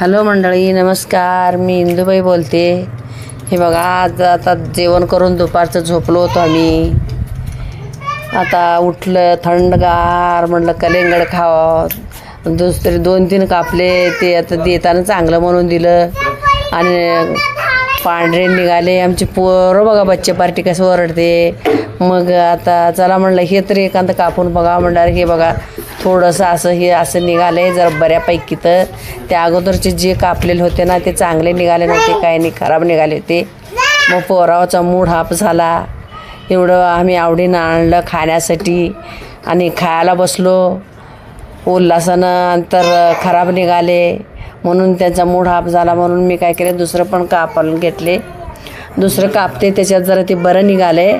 Hello मंडळी नमस्कार. मी इंदुबाई बोलते. हे बघा आज आता जेवण करून दुपारचं झोपलो होतो आम्ही. आता उठलं थंडगार म्हटलं कलिंगड खावं. दुसरे दोन तीन कापले ते आता देताना चांगलं म्हणून दिलं. आणि पांढरे निघाले. आमचे पोरं बघा बच्चे पार्टी कसं ओरडते. मग आता चला म्हणलं हे तरी एखादं कापून बघा म्हणणार हे बघा थोडंसं असं हे असं निघालं आहे जरा बऱ्यापैकी तर. त्या अगोदरचे जे कापलेले होते ना ते चांगले निघाले नव्हते काही नाही खराब निघाले होते. मग पोरावाचा मूड हाप झाला. एवढं आम्ही आवडीनं आणलं खाण्यासाठी आणि खायला बसलो. उल्हासानं तर खराब निघाले. म्हणून त्यांचा मूड हाप झाला. म्हणून मी काय केलं दुसरं पण कापायला घेतले. दुसरं कापते त्याच्यात जरा ते बरं निघाले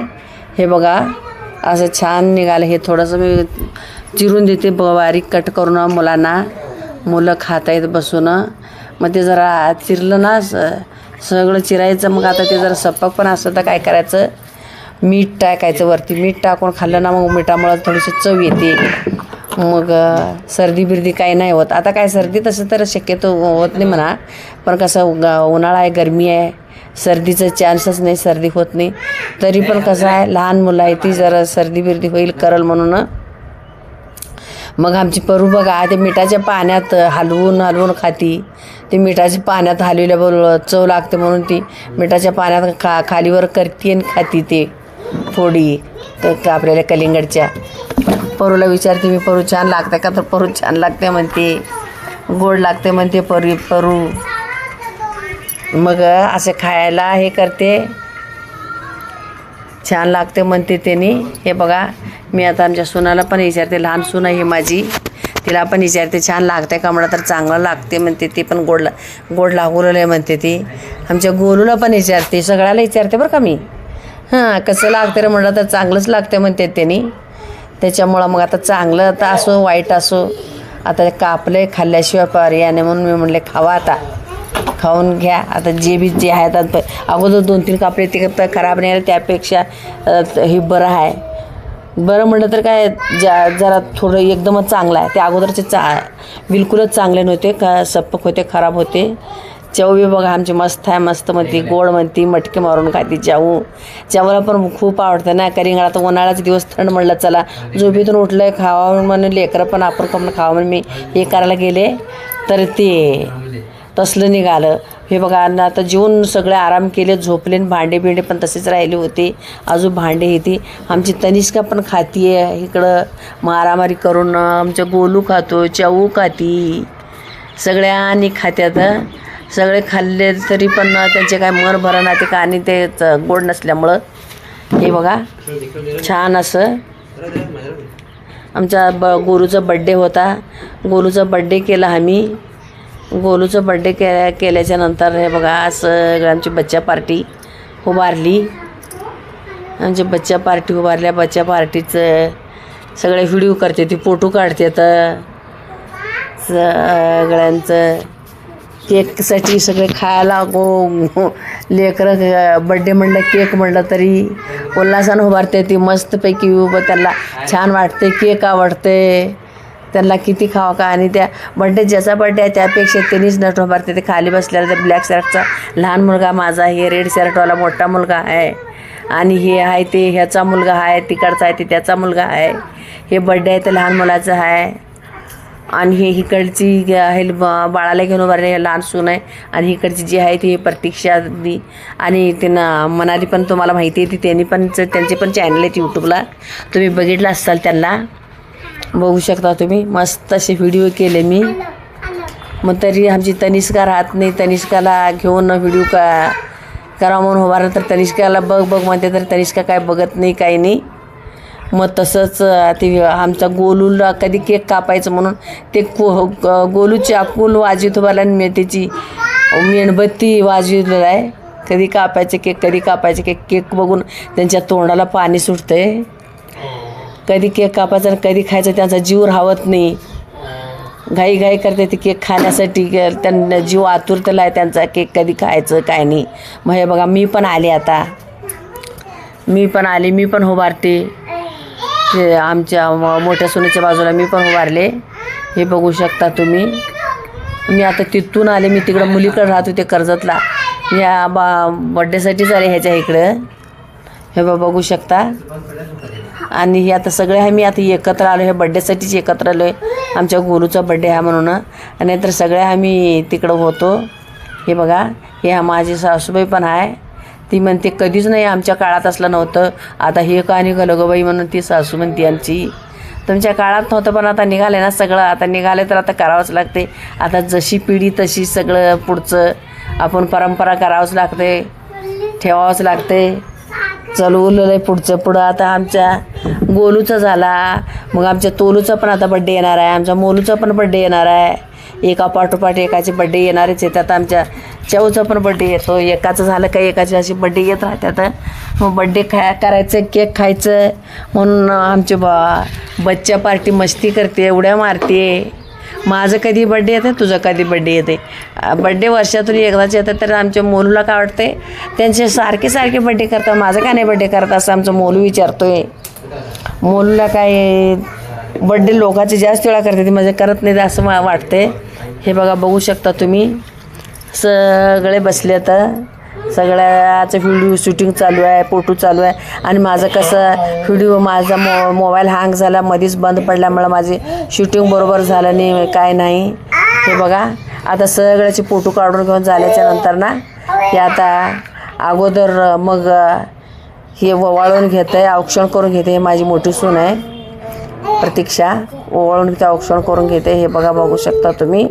हे बघा असं छान निघालं. हे थोडंसं मी चिरून देते ब बारीक कट करून मुलांना. मुलं खाता येत बसून. मग ते जरा चिरलं ना स सगळं चिरायचं. मग आता ते जरा सपक पण असतं तर काय करायचं? मीठ टाकायचं वरती. मीठ टाकून खाल्लं ना मग मिठामुळं थोडीशी चव येते. मग सर्दी बिर्दी काही नाही होत. आता काय सर्दी तसं तर शक्यतो होत नाही म्हणा. पण कसं ग- उन्हाळा आहे गरमी आहे. सर्दीचं चान्सच नाही सर्दी होत नाही. तरी पण कसं आहे लहान मुलं आहे ती जरा सर्दी बिर्दी होईल करल म्हणून. मग आमची परू बघा ते मिठाच्या पाण्यात हलवून हलवून खाती. ते मिठाच्या पाण्यात हलविल्याबरोबर चव लागते म्हणून ती मिठाच्या पाण्यात खा खालीवर करते आणि खाती ते फोडी. तर आपल्याला कलिंगडच्या. परूला विचारते मी परू छान लागते का? तर परू छान लागते म्हणते. गोड लागते म्हणते परू परू. मग असे खायला हे करते. छान लागते म्हणते त्यांनी. हे बघा मी आता आमच्या सुनाला पण विचारते लहान सून आहे माझी. तिला पण विचारते छान लागते का म्हणा तर चांगलं लागते म्हणते ती पण गोड ला गोड आहे म्हणते ती. आमच्या गोलूला पण विचारते सगळ्याला विचारते बरं का मी. हां कसं लागते रे म्हणलं तर चांगलंच लागते म्हणते त्यांनी. त्याच्यामुळं मग आता चांगलं आता असो वाईट असो आता कापले खाल्ल्याशिवाय पर्याय नाही म्हणून मी म्हणले खावा आता. खाऊन घ्या. आता जे बी जे आहेत अगोदर दोन तीन कापले ते तर खराब नाही आले त्यापेक्षा हे बरं आहे. बरं म्हटलं तर काय ज्या जरा थोडं एकदमच चांगलं आहे. ते अगोदरचे चा बिलकुलच चांगले नव्हते का सप्पक होते खराब होते. चव बी बघा आमची मस्त आहे मस्त म्हणते गोड म्हणते मटके मारून खाते चाऊ चावला पण खूप आवडतं ना करिंगड आता उन्हाळ्याचे दिवस थंड म्हणलं चला. झोपेतून उठलं खावा म्हणून लेकरं पण आपण करून खावा म्हणून मी हे करायला गेले. तर ते तसलं निघालं. हे बघा आणि आता जेवून सगळे आराम केले झोपले आणि भांडे बिंडे पण तसेच राहिले होते. अजून भांडे येते. आमची तनिष्का पण खाती आहे इकडं मारामारी करून आमच्या गोलू खातो चाऊ खाती. सगळ्यांनी खात्यात सगळे खाल्ले तरी पण त्यांचे काय मन भरणा ते का आणि ते गोड नसल्यामुळं. हे बघा छान असं. आमच्या ब गोरूचा बड्डे होता. गोरूचा बड्डे केला आम्ही. गोलूचं बड्डे के केल्याच्यानंतर हे बघा सगळं आमची बच्चा पार्टी उभारली. आमची बच्चा पार्टी उभारल्या बच्चा पार्टीचं सगळे व्हिडिओ करते ती फोटो काढते तर सगळ्यांचं. केकसाठी सगळे खायला गो लेकरं बड्डे म्हणलं केक म्हणलं तरी उल्हासानं उभारते ती मस्तपैकी उभं त्यांना छान वाटते केक आवडते. त्यांना किती खावं का आणि त्या बड्डे ज्याचा बड्डे आहे त्यापेक्षा त्यांनीच नट उभारते ते खाली बसलेला तर ब्लॅक शर्टचा लहान मुलगा माझा हे रेड शर्टवाला मोठा मुलगा आहे. आणि हे आहे ते ह्याचा मुलगा आहे तिकडचा आहे ते त्याचा मुलगा आहे. हे बड्डे आहे ते लहान मुलाचं आहे. आणि हे इकडची आहे ब- बाळाला घेऊन उभारले हे लहान सून आहे. आणि इकडची जी आहे ती प्रतीक्षा दी. आणि त्यांना मनाली पण तुम्हाला माहिती आहे ती त्यांनी पण त्यांचे पण चॅनल आहेत यूट्यूबला तुम्ही बघितलं असाल त्यांना. बघू शकता तुम्ही. मस्त असे व्हिडिओ केले मी. मग तरी आमची तनिष्का राहत नाही. तनिष्काला घेऊन व्हिडिओ का करा म्हणून उभारलं तर तनिष्काला बघ बघ म्हणते तर तनिष्का काय बघत नाही काही नाही. मग तसंच ते आमचा गोलूला कधी केक कापायचं म्हणून ते को गोलूची अकुल चाकूल वाजवित उभारला आणि मी त्याची मेणबत्ती वाजविलेलं आहे. कधी कापायचे केक कधी कापायचे केक. केक बघून त्यांच्या तोंडाला पाणी सुटतं आहे कधी केक कापायचा आणि कधी खायचं त्यांचा जीव राहत नाही. घाई घाई करते ते केक खाण्यासाठी त्यांना जीव आतुरतेला आहे त्यांचा केक कधी खायचं काय नाही. मग हे बघा मी पण आले आता. मी पण आले मी पण उभारते. ते आमच्या मोठ्या सोन्याच्या बाजूला मी पण उभारले. हे बघू शकता तुम्ही. मी आता तिथून आले मी तिकडं मुलीकडे राहत होते कर्जतला. या बा बड्डेसाठीच आले ह्याच्या इकडं. हे बा बघू शकता. आणि हे आता सगळे आहे मी आता एकत्र आलो हे बड्डेसाठीच एकत्र आलो आहे आमच्या गुरुचा बड्डे आहे म्हणून. आणि नाहीतर सगळे आम्ही तिकडं होतो. हे बघा हे माझी सासूबाई पण आहे. ती म्हणते कधीच नाही आमच्या काळात असलं नव्हतं. आता हे का निघालं गं बाई म्हणून ती सासू म्हणते आमची. तुमच्या काळात नव्हतं पण आता निघाले ना सगळं. आता निघाले तर आता करावंच लागते आता जशी पिढी तशी सगळं पुढचं. आपण परंपरा करावंच लागते ठेवावंच लागते चालवलेलं आहे पुढचं. पुढं आता आमच्या गोलूचा झाला. मग आमच्या तोलूचा पण आता बड्डे येणार आहे. आमच्या मोलूचा पण बड्डे येणार आहे. एका पाठोपाठ एकाचे बड्डे येणारच आहेत आता आमच्या चऊचा पण बड्डे येतो. एकाचं झालं का एकाचे असे बड्डे येत राहतात मग बड्डे खाय करायचं केक खायचं. म्हणून आमचे बा बच्चा पार्टी मस्ती करते उड्या मारते. माझं कधी बड्डे येते तुझं कधी बड्डे येते बड्डे वर्षातून एकदाच येतात तर आमच्या मोलूला काय वाटते त्यांचे सारखे सारखे बड्डे करतात माझं का नाही बड्डे करत असं आमचं मोलू विचारतोय. मोलूला काय बड्डे लोकांचे जास्त वेळा करते ते म्हणजे माझे करत नाही असं मला वाटते हे बघा बघू शकता तुम्ही. सगळे बसले तर सगळ्याचं व्हिडिओ शूटिंग चालू आहे फोटो चालू आहे. आणि माझं कसं व्हिडिओ माझा मो मोबाईल हँग झाला मध्येच बंद पडल्यामुळं माझी शूटिंग बरोबर झालं नाही काय नाही. हे बघा आता सगळ्याचे फोटो काढून घेऊन झाल्याच्यानंतर ना हे आता अगोदर मग हे ओवाळून घेत आहे औक्षण करून घेते हे माझी मोठी सून आहे. प्रतीक्षा ओवाळून घेते औक्षण करून घेते हे बघा बघू शकता तुम्ही.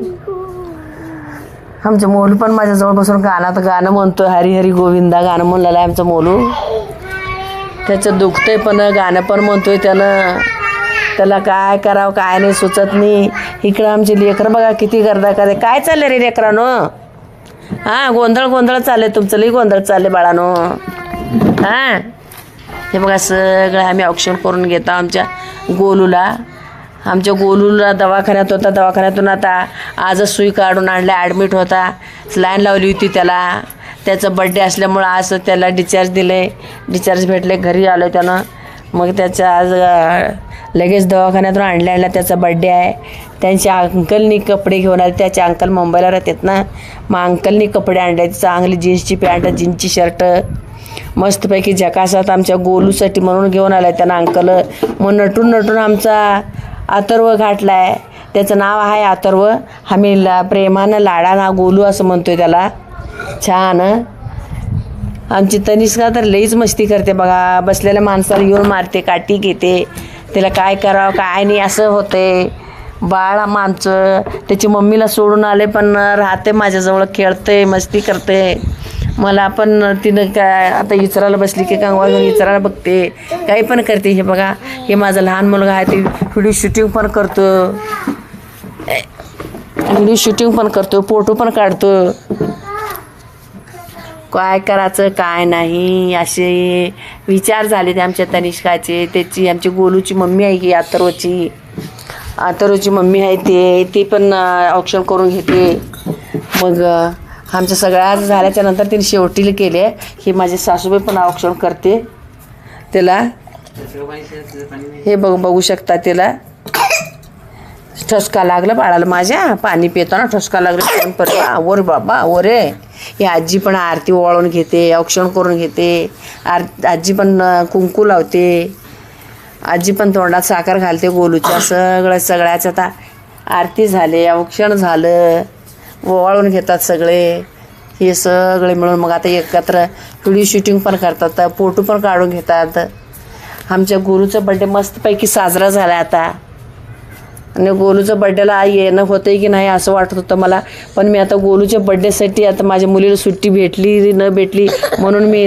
आमचं मोलू पण माझ्याजवळ बसून गाणं गाणं म्हणतोय हरी हरी गोविंदा गाणं म्हणलेलं आहे आमचं मोलू. त्याचं दुखतंय पण गाणं पण म्हणतोय त्यानं. त्याला काय करावं काय नाही सुचत नाही इकडं आमची लेकरं बघा किती गर्दा करे काय चाललं रे लेकरानो? हां गोंधळ गोंधळ चालले तुमचं लई गोंधळ चालले बाळानो. हां. हे बघा सगळं आम्ही औक्षण करून घेतो आमच्या गोलूला. आमच्या गोलूला दवाखान्यात होता दवाखान्यातून आता आजच सुई काढून आणला ॲडमिट होता. लाईन लावली होती त्याला. त्याचं बड्डे असल्यामुळं आज त्याला डिचार्ज दिले. डिचार्ज भेटले घरी आलो त्यानं. मग त्याचा आज लगेच दवाखान्यातून आणल्या आणला त्याचा बड्डे आहे. त्यांच्या अंकलनी कपडे घेऊन आले. त्याचे अंकल मुंबईला राहतात ना. मग अंकलनी कपडे आणले. चांगली जीन्सची पॅन्ट जीन्सची शर्ट मस्तपैकी जकासात आमच्या गोलूसाठी म्हणून घेऊन आला त्यानं अंकल मग नटून नटून आमचा अथर्व आहे त्याचं नाव आहे अथर्व. आम्ही ला प्रेमानं लाडा ना गोलू असं म्हणतोय त्याला. छान आमची तनिष्का तर लईच मस्ती करते बघा. बसलेल्या माणसाला येऊन मारते काठी घेते. त्याला काय करावं काय नाही असं होते. बाळ आमचं. त्याची मम्मीला सोडून आले पण राहते माझ्याजवळ खेळते मस्ती करते. मला पण तिनं काय आता इचराला बसली की कंगवा घेऊन इचराला बघते. काही पण करते हे बघा. हे माझा लहान मुलगा आहे ते व्हिडिओ शूटिंग पण करतो. व्हिडिओ शूटिंग पण करतो फोटो पण काढतो. काय करायचं काय नाही. असे विचार झाले ते आमच्या तनिष्काचे. त्याची आमची गोलूची मम्मी आहे की अथर्वची अथर्वची मम्मी आहे ते. ती पण ऑप्शन करून घेते. मग आमच्या सगळ्या झाल्याच्यानंतर तिने शेवटीला केले. ही माझी सासूबाई पण औक्षण करते. त्याला हे बघ बघू शकता त्याला. ठसका लागला बाळाला माझ्या. पाणी पिताना ठसका लागला. पण परवा आवर बाबा आवर रे. ही आजी पण आरती ओवाळून घेते औक्षण करून घेते. आर आजी पण कुंकू लावते. आजी पण तोंडात साखर घालते गोलूच्या सगळं सगळ्याचं आता. आरती झाले औक्षण झालं. ओवाळून घेतात सगळे. हे सगळे मिळून मग आता एकत्र व्हिडिओ शूटिंग पण करतात फोटो पण काढून घेतात. आमच्या गुरुचा बड्डे मस्तपैकी साजरा झाला आता. आणि गोलूच्या बड्डेला येणं होतंय की नाही असं वाटत होतं मला. पण मी आता गोलूच्या बड्डेसाठी आता माझ्या मुलीला सुट्टी भेटली न भेटली म्हणून मी